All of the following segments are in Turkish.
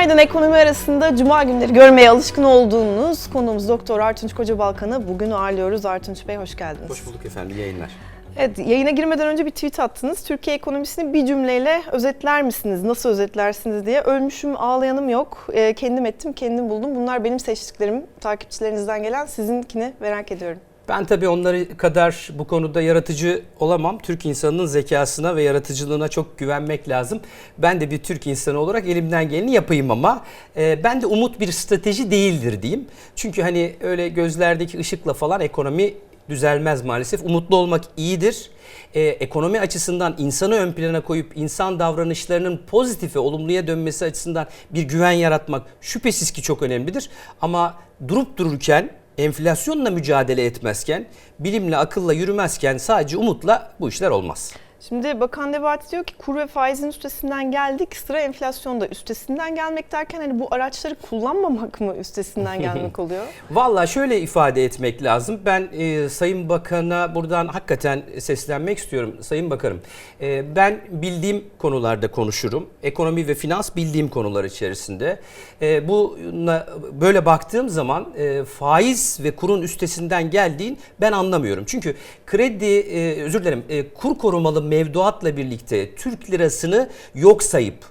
Günaydın ekonomi arasında cuma günleri görmeye alışkın olduğunuz konuğumuz Doktor Artunç Kocabalkan'ı bugün ağırlıyoruz. Artunç Bey hoş geldiniz. Hoş bulduk efendim, yayınlar. Evet, yayına girmeden önce bir tweet attınız. Türkiye ekonomisini bir cümleyle özetler misiniz? Nasıl özetlersiniz diye. Ölmüşüm, ağlayanım yok. Ee, kendim ettim, kendim buldum. Bunlar benim seçtiklerim. Takipçilerinizden gelen sizinkini merak ediyorum. Ben tabii onları kadar bu konuda yaratıcı olamam. Türk insanının zekasına ve yaratıcılığına çok güvenmek lazım. Ben de bir Türk insanı olarak elimden geleni yapayım ama e, ben de umut bir strateji değildir diyeyim. Çünkü hani öyle gözlerdeki ışıkla falan ekonomi düzelmez maalesef. Umutlu olmak iyidir. Ee, ekonomi açısından insanı ön plana koyup insan davranışlarının pozitife, olumluya dönmesi açısından bir güven yaratmak şüphesiz ki çok önemlidir. Ama durup dururken enflasyonla mücadele etmezken, bilimle, akılla yürümezken sadece umutla bu işler olmaz. Şimdi Bakan Nebati diyor ki kur ve faizin üstesinden geldik. Sıra enflasyonda. Üstesinden gelmek derken hani bu araçları kullanmamak mı üstesinden gelmek oluyor? Valla şöyle ifade etmek lazım. Ben e, Sayın Bakan'a buradan hakikaten seslenmek istiyorum. Sayın Bakanım, e, ben bildiğim konularda konuşurum. Ekonomi ve finans bildiğim konular içerisinde. E, bu böyle baktığım zaman e, faiz ve kurun üstesinden geldiğin ben anlamıyorum. Çünkü kredi, e, özür dilerim, e, kur korumalı mevduatla birlikte Türk lirasını yok sayıp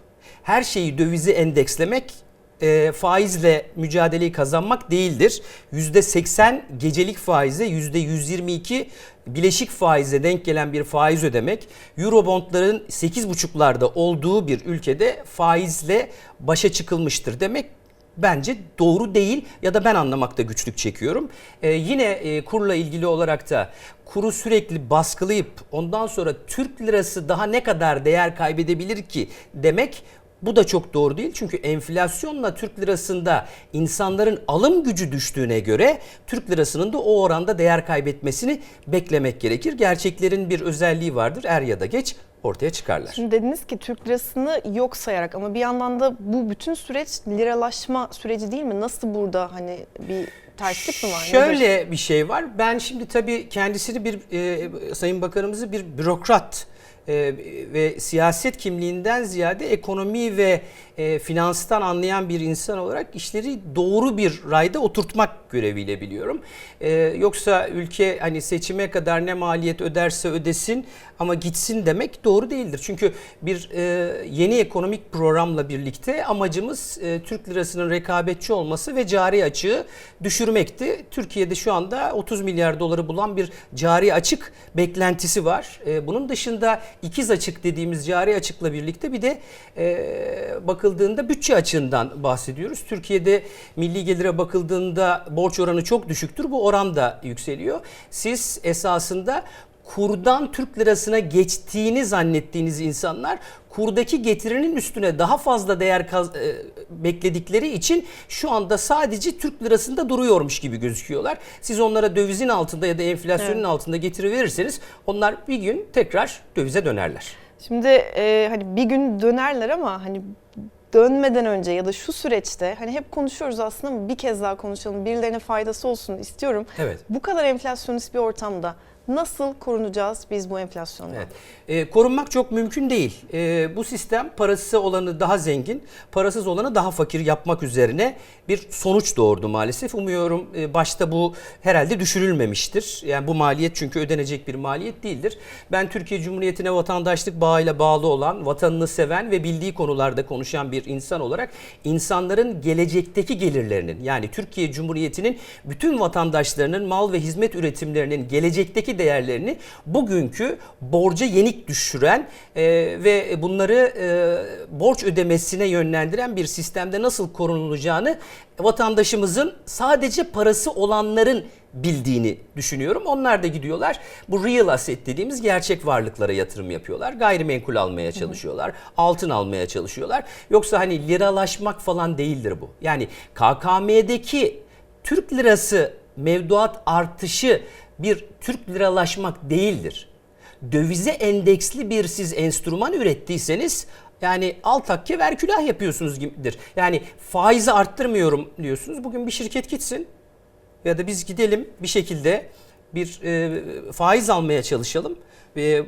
her şeyi dövize endekslemek e, faizle mücadeleyi kazanmak değildir. %80 gecelik faize %122 bileşik faize denk gelen bir faiz ödemek Eurobondların 8,5'larda olduğu bir ülkede faizle başa çıkılmıştır demek bence doğru değil ya da ben anlamakta güçlük çekiyorum. Ee, yine e, kurla ilgili olarak da kuru sürekli baskılayıp ondan sonra Türk lirası daha ne kadar değer kaybedebilir ki demek bu da çok doğru değil çünkü enflasyonla Türk lirasında insanların alım gücü düştüğüne göre Türk lirasının da o oranda değer kaybetmesini beklemek gerekir. Gerçeklerin bir özelliği vardır er ya da geç ortaya çıkarlar. Şimdi dediniz ki Türk lirasını yok sayarak ama bir yandan da bu bütün süreç liralaşma süreci değil mi? Nasıl burada hani bir terslik mi var? Şöyle bir şey var. Ben şimdi tabii kendisini bir e, Sayın Bakanımızı bir bürokrat e, ve siyaset kimliğinden ziyade ekonomi ve e, finanstan anlayan bir insan olarak işleri doğru bir rayda oturtmak göreviyle biliyorum. E, yoksa ülke hani seçime kadar ne maliyet öderse ödesin ama gitsin demek doğru değildir. Çünkü bir e, yeni ekonomik programla birlikte amacımız e, Türk lirasının rekabetçi olması ve cari açığı düşürmekti. Türkiye'de şu anda 30 milyar doları bulan bir cari açık beklentisi var. E, bunun dışında ikiz açık dediğimiz cari açıkla birlikte bir de e, bakıldığında bütçe açığından bahsediyoruz. Türkiye'de milli gelire bakıldığında borç oranı çok düşüktür. Bu oran da yükseliyor. Siz esasında kurdan Türk lirasına geçtiğini zannettiğiniz insanlar kurdaki getirinin üstüne daha fazla değer kaz- e, bekledikleri için şu anda sadece Türk lirasında duruyormuş gibi gözüküyorlar. Siz onlara dövizin altında ya da enflasyonun Evet. altında getiri verirseniz onlar bir gün tekrar dövize dönerler. Şimdi e, hani bir gün dönerler ama hani dönmeden önce ya da şu süreçte hani hep konuşuyoruz aslında bir kez daha konuşalım. Birilerine faydası olsun istiyorum. Evet. Bu kadar enflasyonist bir ortamda nasıl korunacağız biz bu enflasyondan? Evet. Ee, korunmak çok mümkün değil. Ee, bu sistem parası olanı daha zengin, parasız olanı daha fakir yapmak üzerine bir sonuç doğurdu maalesef. Umuyorum e, başta bu herhalde düşürülmemiştir. Yani bu maliyet çünkü ödenecek bir maliyet değildir. Ben Türkiye Cumhuriyeti'ne vatandaşlık bağıyla bağlı olan, vatanını seven ve bildiği konularda konuşan bir insan olarak insanların gelecekteki gelirlerinin yani Türkiye Cumhuriyeti'nin bütün vatandaşlarının mal ve hizmet üretimlerinin gelecekteki değerlerini bugünkü borca yenik düşüren e, ve bunları e, borç ödemesine yönlendiren bir sistemde nasıl korunulacağını vatandaşımızın sadece parası olanların bildiğini düşünüyorum. Onlar da gidiyorlar bu real asset dediğimiz gerçek varlıklara yatırım yapıyorlar. Gayrimenkul almaya çalışıyorlar. Altın almaya çalışıyorlar. Yoksa hani liralaşmak falan değildir bu. Yani KKM'deki Türk lirası mevduat artışı bir Türk liralaşmak değildir. Dövize endeksli bir siz enstrüman ürettiyseniz yani al takke ver külah yapıyorsunuz gibidir. Yani faizi arttırmıyorum diyorsunuz. Bugün bir şirket gitsin ya da biz gidelim bir şekilde bir e, faiz almaya çalışalım ve e,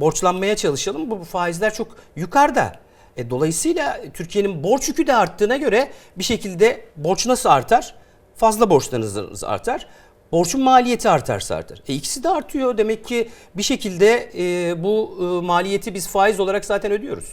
borçlanmaya çalışalım. Bu faizler çok yukarıda. E, dolayısıyla Türkiye'nin borç yükü de arttığına göre bir şekilde borç nasıl artar? Fazla borçlarınız artar. Borçun maliyeti artarsa artar. E ikisi de artıyor. Demek ki bir şekilde e, bu e, maliyeti biz faiz olarak zaten ödüyoruz.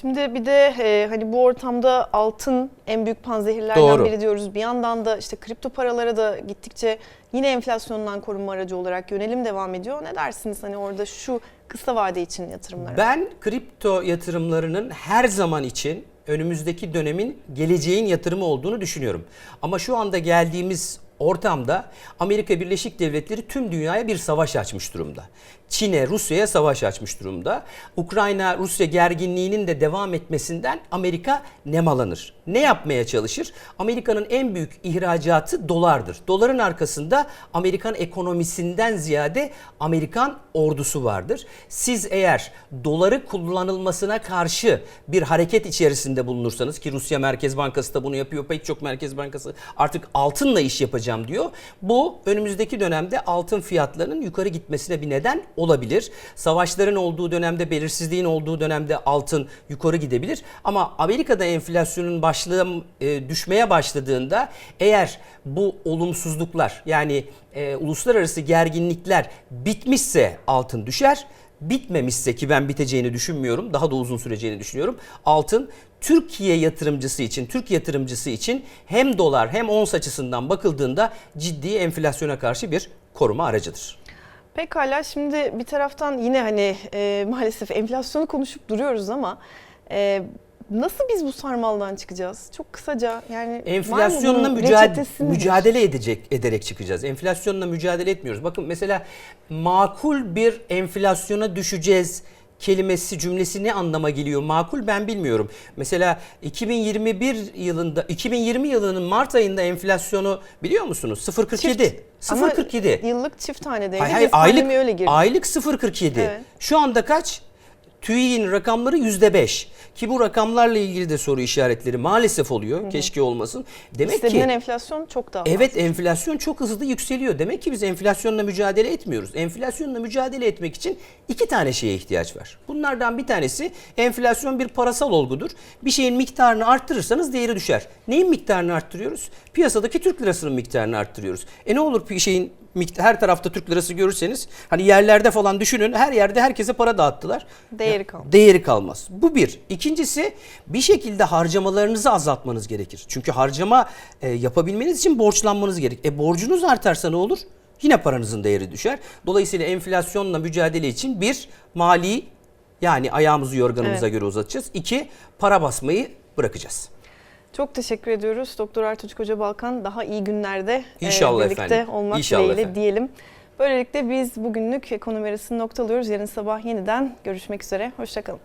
Şimdi bir de e, hani bu ortamda altın en büyük panzehirlerden Doğru. biri diyoruz. Bir yandan da işte kripto paralara da gittikçe yine enflasyondan korunma aracı olarak yönelim devam ediyor. Ne dersiniz hani orada şu kısa vade için yatırımlara? Ben kripto yatırımlarının her zaman için önümüzdeki dönemin geleceğin yatırımı olduğunu düşünüyorum. Ama şu anda geldiğimiz ortamda Amerika Birleşik Devletleri tüm dünyaya bir savaş açmış durumda. Çin'e, Rusya'ya savaş açmış durumda. Ukrayna-Rusya gerginliğinin de devam etmesinden Amerika nemalanır. Ne yapmaya çalışır? Amerika'nın en büyük ihracatı dolardır. Doların arkasında Amerikan ekonomisinden ziyade Amerikan ordusu vardır. Siz eğer doları kullanılmasına karşı bir hareket içerisinde bulunursanız ki Rusya Merkez Bankası da bunu yapıyor. Pek çok Merkez Bankası artık altınla iş yapacağım diyor. Bu önümüzdeki dönemde altın fiyatlarının yukarı gitmesine bir neden olabilir. Savaşların olduğu dönemde, belirsizliğin olduğu dönemde altın yukarı gidebilir. Ama Amerika'da enflasyonun başlığı e, düşmeye başladığında eğer bu olumsuzluklar yani e, uluslararası gerginlikler bitmişse altın düşer. Bitmemişse ki ben biteceğini düşünmüyorum. Daha da uzun süreceğini düşünüyorum. Altın Türkiye yatırımcısı için, Türk yatırımcısı için hem dolar hem ons açısından bakıldığında ciddi enflasyona karşı bir koruma aracıdır. Pekala şimdi bir taraftan yine hani e, maalesef enflasyonu konuşup duruyoruz ama e, nasıl biz bu sarmaldan çıkacağız? Çok kısaca yani Enflasyonla mücadele, mücadele edecek ederek çıkacağız. Enflasyonla mücadele etmiyoruz. Bakın mesela makul bir enflasyona düşeceğiz kelimesi cümlesi ne anlama geliyor? Makul ben bilmiyorum. Mesela 2021 yılında 2020 yılının Mart ayında enflasyonu biliyor musunuz? 0.47. Ama 0.47. yıllık çift tanedeydi. Hayır, hayır, aylık öyle girdik. aylık 0.47. Evet. Şu anda kaç? TÜİ'nin rakamları %5. Ki bu rakamlarla ilgili de soru işaretleri maalesef oluyor. Keşke olmasın. Demek İstenilen ki enflasyon çok daha Evet fazla. enflasyon çok hızlı yükseliyor. Demek ki biz enflasyonla mücadele etmiyoruz. Enflasyonla mücadele etmek için iki tane şeye ihtiyaç var. Bunlardan bir tanesi enflasyon bir parasal olgudur. Bir şeyin miktarını arttırırsanız değeri düşer. Neyin miktarını arttırıyoruz? Piyasadaki Türk lirasının miktarını arttırıyoruz. E ne olur bir şeyin miktar, her tarafta Türk lirası görürseniz hani yerlerde falan düşünün her yerde herkese para dağıttılar. Değeri kalmaz. Değeri kalmaz. Bu bir. İkincisi bir şekilde harcamalarınızı azaltmanız gerekir. Çünkü harcama e, yapabilmeniz için borçlanmanız gerek. E borcunuz artarsa ne olur? Yine paranızın değeri düşer. Dolayısıyla enflasyonla mücadele için bir mali yani ayağımızı yorganımıza Evet. göre uzatacağız. İki para basmayı bırakacağız. Çok teşekkür ediyoruz. Doktor Ertuğrul Koca Balkan daha iyi günlerde e, İnşallah birlikte efendim. olmak İnşallah dileğiyle efendim. diyelim. Böylelikle biz bugünlük ekonomi arasını noktalıyoruz. Yarın sabah yeniden görüşmek üzere. Hoşçakalın.